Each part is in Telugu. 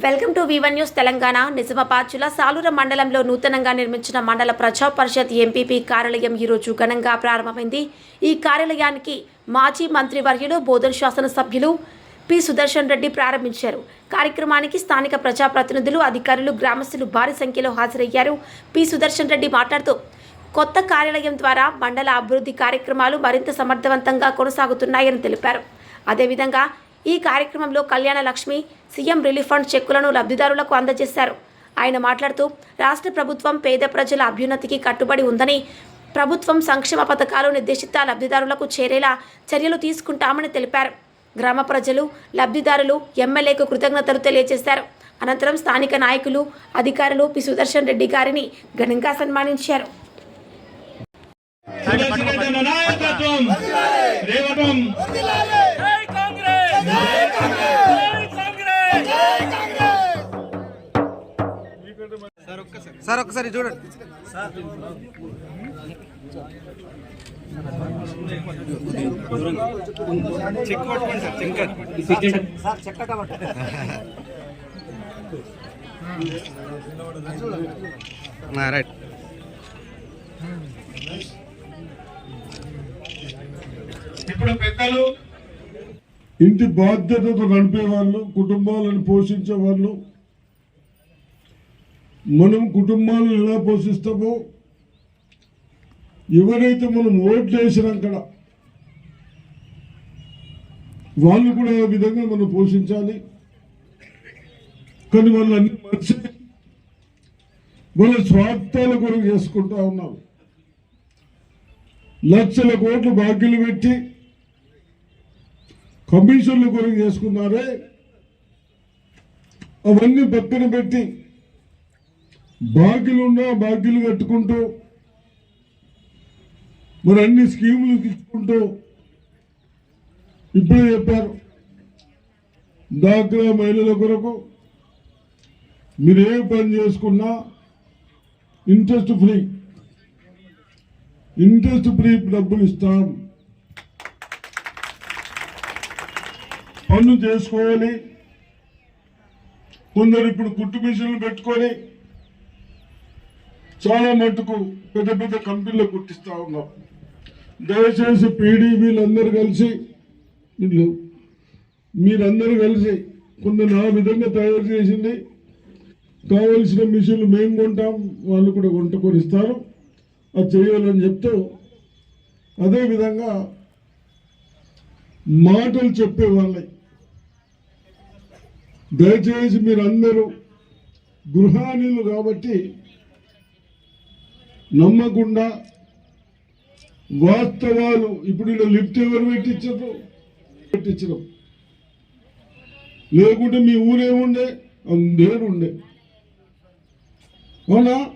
వెల్కమ్ టు వివన్ న్యూస్ తెలంగాణ. నిజామాబాద్ జిల్లా సాలూర మండలంలో నూతనంగా నిర్మించిన మండల ప్రజా పరిషత్ ఎంపీపీ కార్యాలయం ఈరోజు ఘనంగా ప్రారంభమైంది. ఈ కార్యాలయానికి మాజీ మంత్రివర్యులు శాసన శాసనసభ్యులు పి సుదర్శన్ రెడ్డి ప్రారంభించారు. కార్యక్రమానికి స్థానిక ప్రజాప్రతినిధులు అధికారులు గ్రామస్తులు భారీ సంఖ్యలో హాజరయ్యారు. పి సుదర్శన్ రెడ్డి మాట్లాడుతూ కొత్త కార్యాలయం ద్వారా మండల అభివృద్ధి కార్యక్రమాలు మరింత సమర్థవంతంగా కొనసాగుతున్నాయని తెలిపారు. అదేవిధంగా ఈ కార్యక్రమంలో Kalyana Lakshmi CM relief fund చెక్కులను లబ్ధిదారులకు అందజేశారు. ఆయన మాట్లాడుతూ రాష్ట్ర ప్రభుత్వం పేద ప్రజల అభ్యున్నతికి కట్టుబడి ఉందని ప్రభుత్వం సంక్షేమ పథకాలు నిర్దేశిత లబ్ధిదారులకు చేరేలా చర్యలు తీసుకుంటామని తెలిపారు. గ్రామ ప్రజలు లబ్ధిదారులు ఎమ్మెల్యేకు కృతజ్ఞతలు తెలియజేశారు. అనంతరం స్థానిక నాయకులు అధికారులు పి. సుదర్శన్ రెడ్డి గారిని ఘనంగా సన్మానించారు. సుదర్శన సార్ ఒక్కసారి చూడండి. చెక్ పట్టుకోండి sir cheque sir cheque right. ఇప్పుడు పెద్దలు ఇంటి బాధ్యతతో నడిపే వాళ్ళు కుటుంబాలను పోషించే వాళ్ళు మనం కుటుంబాలను ఎలా పోషిస్తామో ఎవరైతే మనం ఓట్లు వేసినాక వాళ్ళు కూడా ఆ విధంగా మనం పోషించాలి. కానీ వాళ్ళు అన్ని మర్చి వాళ్ళ స్వార్థాల కొరకు చేసుకుంటా ఉన్నారు లక్షల కోట్లు బాకీలు పెట్టి కమిషన్లు కొరకు చేసుకున్నారే అవన్నీ పక్కన పెట్టి బాకీలున్నా బాకీలు కట్టుకుంటూ మరి అన్ని స్కీములు ఇచ్చుకుంటూ ఇప్పుడే చెప్పారు దాఖలా మహిళల కొరకు మీరు ఏ పని చేసుకున్నా ఇంట్రెస్ట్ ఫ్రీ ఇంట్రెస్ట్ ఫ్రీ డబ్బులు ఇస్తాం. పన్ను చేసుకోవాలి కొందరు ఇప్పుడు కుట్టు మిషన్లు పెట్టుకొని చాలా మటుకు పెద్ద పెద్ద కంపెనీలు కుట్టిస్తా ఉన్నాం. దయచేసి పీడీబీలందరూ కలిసి వీళ్ళు మీరందరూ కలిసి కొన్ని నా విధంగా తయారు చేసింది. కావలసిన మిషన్లు మేము కొంటాం వాళ్ళు కూడా కొంటుకొని ఇస్తారు అది చేయాలని చెప్తూ అదేవిధంగా మాటలు చెప్పే వాళ్ళని దయచేసి మీరందరూ గృహాణులు కాబట్టి నమ్మకుండా వాస్తవాలు ఇప్పుడు ఇలా లిఫ్ట్ ఎవరు పెట్టించరు? పెట్టించడం. లేకుంటే మీ ఊరేముండే అందరూ ఉండే. అవునా?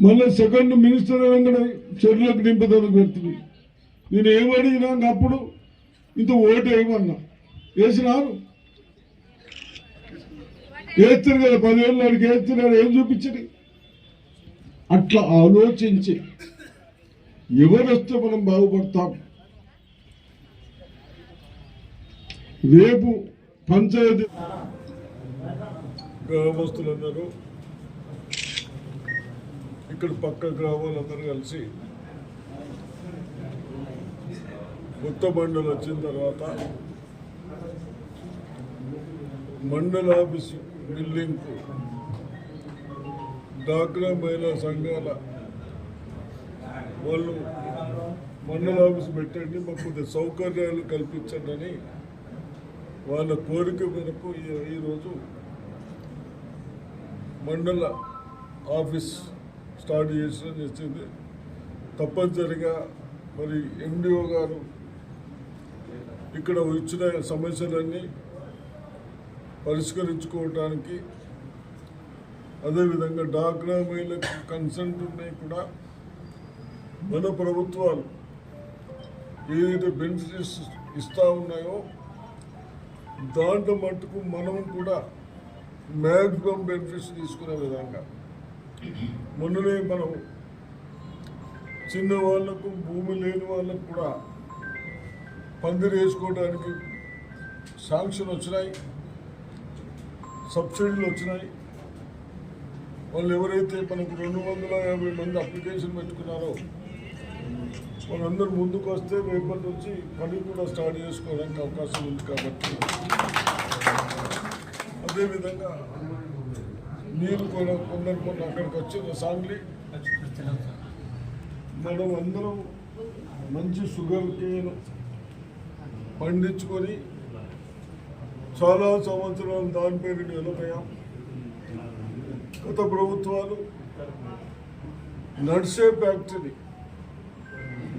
మళ్ళీ సెకండ్ మినిస్టర్ వెంకట చెరువులకు నింపుదలకు పెడుతుంది. నేను ఏమడిగినా అప్పుడు ఇంత ఓటు వేయమన్నా వేసినారు? వేస్తారు కదా పదివేలు నాడికి వేస్తున్నారు ఏం చూపించండి? అట్లా ఆలోచించి ఎవరు వస్తే మనం బాగుపడతాం? రేపు పంచాయతీ గ్రామస్తులందరూ ఇక్కడ పక్క గ్రామాలందరూ కలిసి కొత్త మండలి వచ్చిన తర్వాత మండల ఆఫీస్ బిల్డింగ్కు డాక్రా మహిళా సంఘాల వాళ్ళు మండల ఆఫీస్ పెట్టండి మాకు కొద్దిగా సౌకర్యాలు కల్పించండి అని వాళ్ళ కోరిక మేరకు ఈరోజు మండల ఆఫీస్ స్టార్ట్ చేసిన చేసింది. తప్పనిసరిగా మరి ఎండిఓ గారు ఇక్కడ వచ్చిన సమస్యలన్నీ పరిష్కరించుకోవటానికి అదేవిధంగా డాక్రా మహిళలకు కన్సెంట్ ఉన్నాయి కూడా. మన ప్రభుత్వాలు ఏదైతే బెనిఫిట్స్ ఇస్తూ ఉన్నాయో దాంట్లో మట్టుకు మనం కూడా మ్యాక్సిమం బెనిఫిట్స్ తీసుకునే విధంగా. మొన్ననే మనం చిన్నవాళ్ళకు భూమి లేని వాళ్ళకు కూడా పందిరి వేసుకోవడానికి శాంక్షన్ వచ్చినాయి. సబ్సిడీలు వచ్చినాయి. వాళ్ళు ఎవరైతే మనకు రెండు వందల యాభై మంది అప్లికేషన్ పెట్టుకున్నారో వాళ్ళందరూ ముందుకు వస్తే రేపటి నుంచి పని కూడా స్టార్ట్ చేసుకోవడానికి అవకాశం ఉంది కాబట్టి. అదేవిధంగా మీరు కూడా కొందరు కొన్ని అక్కడికి వచ్చిన సాంగ్లీ మనం అందరం మంచి షుగర్ కేన్ పండించుకొని చాలా సంవత్సరాలు దానిపై డెవలప్ అయ్యాం గత ప్రభుత్వాలు నడిచే ఫ్యాక్టరీ.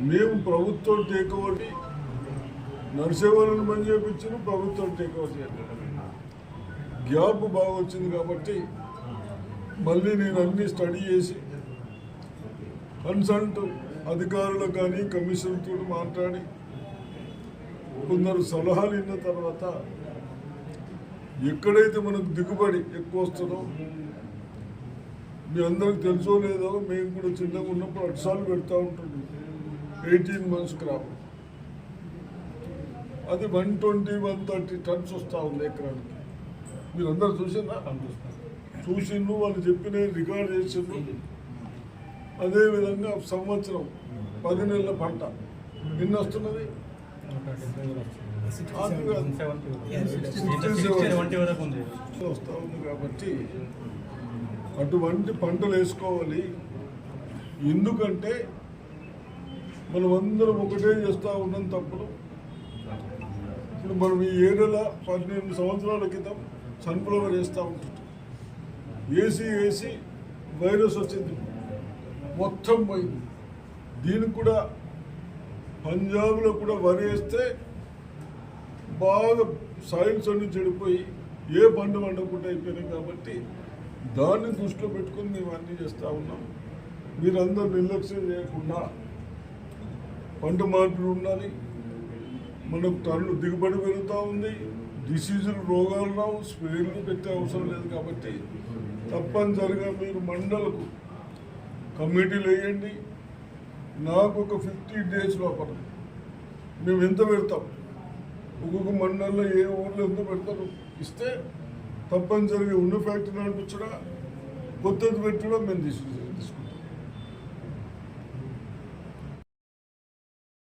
మేము ప్రభుత్వం టేక్ ఓవర్ నడిచే వాళ్ళని పని చేయించిన ప్రభుత్వం టేక్ ఓవర్ చేయాలి. గ్యాప్ బాగా వచ్చింది కాబట్టి మళ్ళీ నేను అన్ని స్టడీ చేసి కన్సల్ట్ అధికారులు కానీ కమిషన్తో మాట్లాడి కొందరు సలహాలు ఇన్న తర్వాత ఎక్కడైతే మనకు దిగుబడి ఎక్కువ వస్తుందో మీ అందరికి తెలుసో లేదో మేము కూడా చిన్నగా ఉన్నప్పుడు అట్సాలు పెడతా ఉంటుంది ఎయిటీన్ మంత్స్ క్రాప్ అది one twenty one thirty tons వస్తూ ఉంది ఎకరానికి. మీరు అందరు చూసిందా చూసిండ్రు వాళ్ళు చెప్పిన రికార్డ్ చేసిండ్రు. అదేవిధంగా సంవత్సరం పది నెలల పంట. ఎన్ని వస్తున్నది? వస్తూ ఉంది కాబట్టి అటువంటి పంటలు వేసుకోవాలి. ఎందుకంటే మనం అందరం ఒకటే చేస్తూ ఉన్నాం తప్పుడు ఇప్పుడు మనం ఈ ఏరియాలో పన్నెండు సంవత్సరాల క్రితం సన్ఫ్లవర్ వేస్తూ ఉంటుంటాం ఏసీ ఏసీ వైరస్ వచ్చింది. మొత్తం పోయింది. దీనికి కూడా పంజాబ్లో కూడా వరి వేస్తే బాగా సాయిల్స్ అన్ని చెడిపోయి ఏ పండు పండకుండా అయిపోయినాయి కాబట్టి దాన్ని దృష్టిలో పెట్టుకొని మేము అన్నీ చేస్తూ ఉన్నాం. మీరందరూ నిర్లక్ష్యం చేయకుండా పంట మార్పులు ఉండాలి. మనకు తరలు దిగుబడి పెరుగుతూ ఉంది. డిసీజులు రోగాలు రావు. స్ప్రేలు పెట్టే అవసరం లేదు కాబట్టి తప్పనిసరిగా మీరు మండలకు కమిటీలు వేయండి. నాకు ఒక ఫిఫ్టీ డేస్ లోపల మేము ఎంత పెడతాం? ఒక్కొక్క మండలంలో ఏ ఊర్లో ఎంత పెడతారు? ఇస్తే తప్పనిసరిగా ఉన్న ఫ్యాక్టరీ నడిపించడా కొత్తది పెట్టడం మేము తీసుకుంటాం.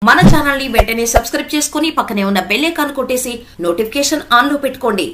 మన ఛానల్ని వెంటనే సబ్స్క్రైబ్ చేసుకుని పక్కనే ఉన్న బెల్ ఐకాన్ కొట్టేసి నోటిఫికేషన్ ఆన్లో పెట్టుకోండి.